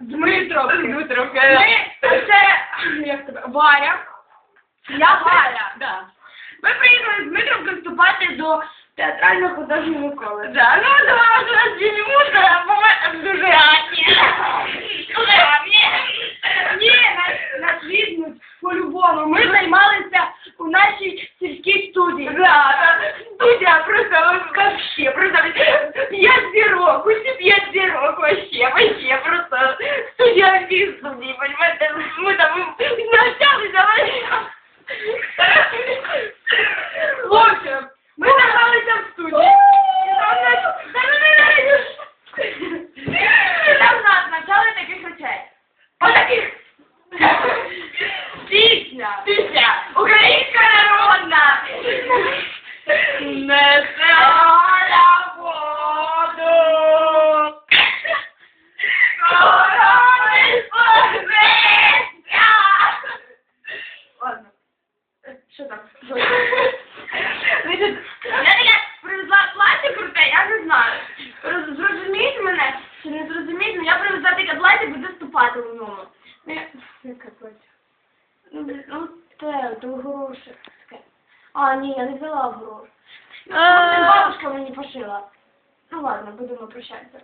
Дмитровки. Дмитровки. Ми, це, як тебе, Варя. Я Варя. Да. Ми приїхали з Дмитровки вступати до театрального художнього коледжу. Да, ну да, у нас день мусора, по-моему, дуже гарні. Дуже гарні. Ні, нас, нас візьмуть по-любому. Ми займалися студія всіх понимаете, ми там навчалися, В общем, ми займалися в студії. І там нас- не навчали таких речей. Отаких. Пісня. Пісня українська народна. Несе Що там? Значить, Я таке привезла плаття круте, я не знаю. Роз- Зрозумієте мене чи не зрозумієте, але я привезла таке плаття, буду вступати в ньому. Ну, я- Яке плаття? Ну, блін, ну, те, то гроші. Таке. А, ні, я не взяла гроші. Ну, А. Бабушка мені пошила. Ну ладно, будемо прощатися.